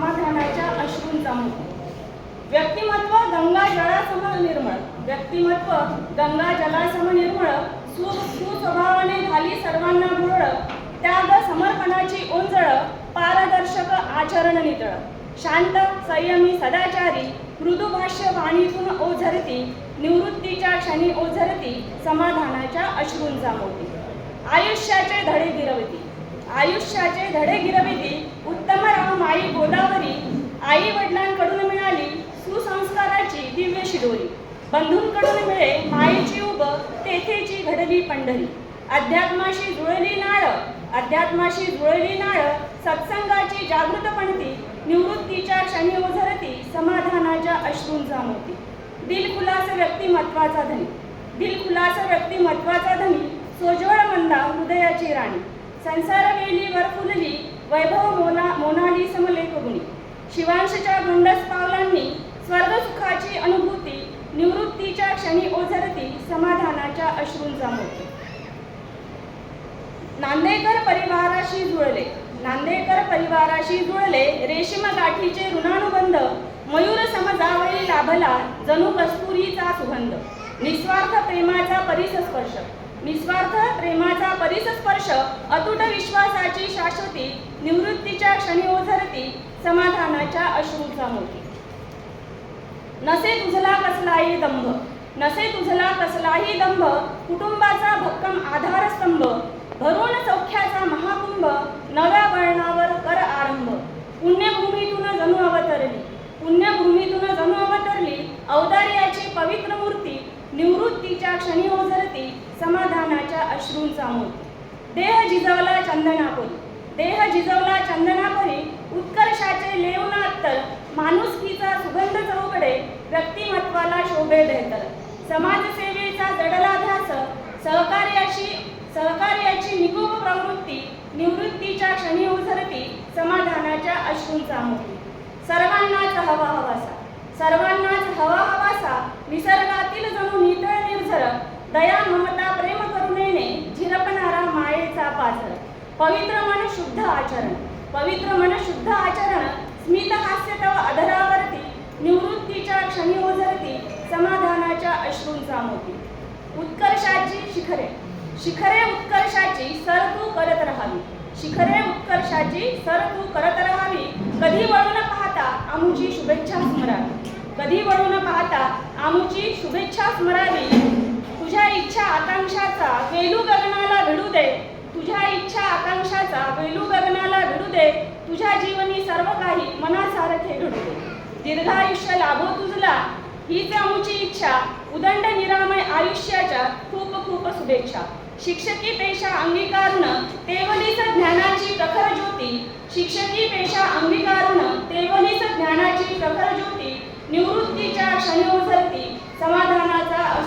समाधानाच्या अश्रूंचा मोती व्यक्तिमत्व गंगा जळासम निर्मळ. व्यक्तिमत्व गंगा जलासम निर्मळ. सु सुस्वभावाने झाली सर्वांना भोळ त्याग समर्पणाची ओंजळ. पारदर्शक आचरण नितळ. शांत संयमी सदाचारी. मृदुभाष्य वाणीतून ओझरती. निवृत्तीच्या क्षणी ओझरती. समाधानाच्या अश्रूंचा मोती. आयुष्याचे धडे गिरवती. आयुष्याचे धडे गिरविती. उत्तमराव माई गोदावरी आई वडिलांकडून मिळाली सुसंस्काराची दिव्य शिदोरी बंधूंकडून मिळे माईची उब तेथेची घडली पंढरी. अध्यात्माशी जुळली नाळ अध्यात्माशी जुळली नाळ सत्संगाची जागृत पणती निवृत्तीच्या क्षणी ओझरती समाधानाच्या अश्रूंचा मोती दिलखुलास व्यक्तिमत्वाचा धनी. दिलखुलास व्यक्तिमत्वाचा धनी सोजवळ मंदा हृदयाची राणी. संसार वेलीवर फुलली वैभव मोना मोनाली समलेख गुणी शिवांशच्या गुंडस पावलांनी स्वर्गसुखाची अनुभूती निवृत्तीच्या क्षणी ओझरती समाधानाच्या अश्रूंचा मोती नांदेकर परिवाराशी जुळले. नांदेकर परिवाराशी जुळले रेशीम गाठीचे ऋणानुबंध मयूर समजावळी लाभला जणू कस्तुरीचा सुगंध निस्वार्थ प्रेमाचा परिसस्पर्श. निस्वार्थ प्रेमाचा परिसस्पर्श अतुट विश्वासाची शाश्वती निवृत्तीच्या क्षणी ओझरती समाधानाच्या अश्रूचा मोठी नसे तुझला कसलाही दंभ नसे तुझला कसलाही दंभ कुटुंबाचा भक्कम आधारस्तंभ भरून चौख्याचा महाकुंभ नव्या वळणावर कर आरंभ. पुण्यभूमीतून जणू अवतरली पुण्यभूमीतून जणू अवतरली अवतारी पवित्र मूर्ती निवृत्तीच्या क्षणी ओझरती समाधानाच्या अश्रूंचा मोती. देह जिजवला चंदनापुरी. देह जिजवला चंदनापुरी. उत्कर्षाचे लेवनात्तर माणुसकीचा सुगंध चौकडे. व्यक्तिमत्वाला शोभे देतर समाजसेवेचा जडला ध्यास सहकार्याची सहकार्याची निकोप प्रवृत्ती निवृत्तीच्या क्षणी ओझरती समाधानाच्या अश्रूंचा मोती. सर्वांनाच हवा हवासा. सर्वांनाच हवा हवासा निसर्गातील जणू नितळ निर्झर. दया ममता प्रेम करुणेने झिरपणारा मायेचा पाझर. पवित्र मन शुद्ध आचरण. पवित्र मन शुद्ध आचरण. स्मित हास्य तव अधरावरती. निवृत्तीच्या क्षणी ओझरती. समाधानाच्या अश्रूंचा मोती. उत्कर्षाची शिखरे. शिखरे उत्कर्षाची सर तू करत राहावी. शिखरे उत्कर्षाची सर तू करत राहावी. कधी वळून पाहता आमुची शुभेच्छा स्मरावी. कधी वळून पाहता आमुची शुभेच्छा स्मरावी. तुझ्या इच्छा आकांक्षाचा वेलू गगनाला भिडू दे. तुझ्या इच्छा आकांक्षाचा वेलू गगनाला भिडू दे. तुझ्या जीवनी सर्व काही मनासारखे घडू दे. दीर्घायुष्य लाभो तुझला. हीच आमची इच्छा. उदंड निरामय आयुष्याच्या खूप खूप शुभेच्छा. शिक्षकी पेशा अंगीकारून तेवलीच ज्ञानाची प्रखर ज्योती. शिक्षकी पेशा अंगीकारून तेवलीच ज्ञानाची प्रखर ज्योती. निवृत्तीच्या क्षणी समाधानाचा